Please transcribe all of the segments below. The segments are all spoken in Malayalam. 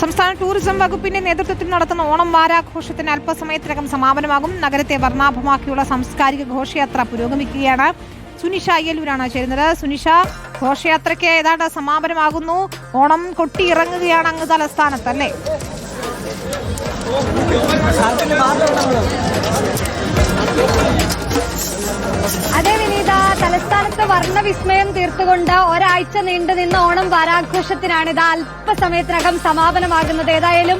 സംസ്ഥാന ടൂറിസം വകുപ്പിന്റെ നേതൃത്വത്തിൽ നടത്തുന്ന ഓണം വാരാഘോഷത്തിന് അല്പസമയത്തിനകം സമാപനമാകും. നഗരത്തെ വർണാഭമാക്കിയുള്ള സാംസ്കാരിക ഘോഷയാത്ര പുരോഗമിക്കുകയാണ്. സുനിഷ അയ്യലൂരാണ് ചേരുന്നത്. സുനിഷ ഘോഷയാത്രയ്ക്ക് ഏതാണ്ട് സമാപനമാകുന്നു. ഓണം കൊട്ടിയിറങ്ങുകയാണ് അങ്ങ് തലസ്ഥാനത്ത് അല്ലേ? തലസ്ഥാനത്ത് വർണവിസ്മയം തീർത്തുകൊണ്ട് ഒരാഴ്ച നീണ്ടു നിന്ന ഓണം വാരാഘോഷത്തിനാണ് ഇത് അല്പസമയത്തിനകം സമാപനമാകുന്നത്. ഏതായാലും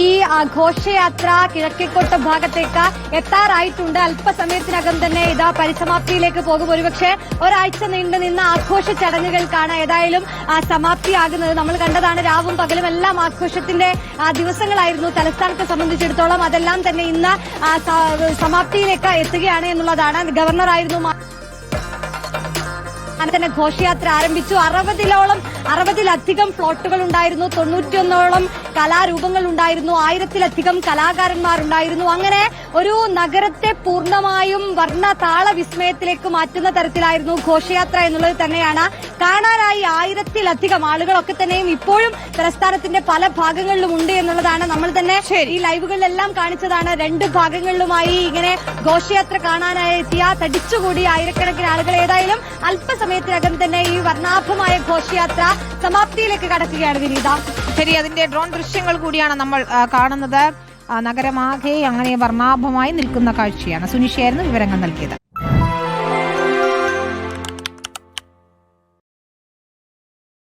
ഈ ഘോഷയാത്ര കിഴക്കേക്കോട്ട ഭാഗത്തേക്ക് എത്താറായിട്ടുണ്ട്. അല്പസമയത്തിനകം തന്നെ ഇത് പരിസമാപ്തിയിലേക്ക് പോകും. ഒരുപക്ഷെ ഒരാഴ്ച നീണ്ടു നിന്ന ആഘോഷ ചടങ്ങുകൾക്കാണ് ഏതായാലും സമാപ്തിയാകുന്നത്. നമ്മൾ കണ്ടതാണ് രാവും പകലും എല്ലാം ആഘോഷത്തിന്റെ ദിവസങ്ങളായിരുന്നു തലസ്ഥാനത്തെ സംബന്ധിച്ചിടത്തോളം അതെല്ലാം തന്നെ ഇന്ന് സമാപ്തിയിലേക്ക് എത്തുകയാണ് എന്നുള്ളതാണ്. ഗവർണറായിരുന്നു തന്നെ ഘോഷയാത്ര ആരംഭിച്ചു. അറുപതിലോളം അറുപതിലധികം പ്ലോട്ടുകൾ ഉണ്ടായിരുന്നു. തൊണ്ണൂറ്റിയൊന്നോളം കലാരൂപങ്ങൾ ഉണ്ടായിരുന്നു. ആയിരത്തിലധികം കലാകാരന്മാരുണ്ടായിരുന്നു. അങ്ങനെ ഒരു നഗരത്തെ പൂർണമായും വർണ താള വിസ്മയത്തിലേക്ക് മാറ്റുന്ന തരത്തിലായിരുന്നു ഘോഷയാത്ര എന്നുള്ളത് തന്നെയാണ്. കാണാനായി ആയിരത്തിലധികം ആളുകളൊക്കെ തന്നെയും ഇപ്പോഴും തലസ്ഥാനത്തിന്റെ പല ഭാഗങ്ങളിലും ഉണ്ട് എന്നുള്ളതാണ് നമ്മൾ തന്നെ ഈ ലൈവുകളിലെല്ലാം കാണിച്ചതാണ്. രണ്ട് ഭാഗങ്ങളിലുമായി ഇങ്ങനെ ഘോഷയാത്ര കാണാനായി എത്തിയ തടിച്ചുകൂടി ആയിരക്കണക്കിന് ആളുകൾ ഏതായാലും അല്പസമയത്തിനകം തന്നെ ഈ വർണാഭമായ ഘോഷയാത്ര സമാപ്തിയിലേക്ക് കടക്കുകയാണ് വിനീത. ശരി അതിന്റെ ഡ്രോൺ ദൃശ്യങ്ങൾ കൂടിയാണ് നമ്മൾ കാണുന്നത്. നഗരമാകെ അങ്ങനെ വർണാഭമായി നിൽക്കുന്ന കാഴ്ചയാണ്. സുനിഷയായിരുന്നു വിവരങ്ങൾ നൽകിയത്.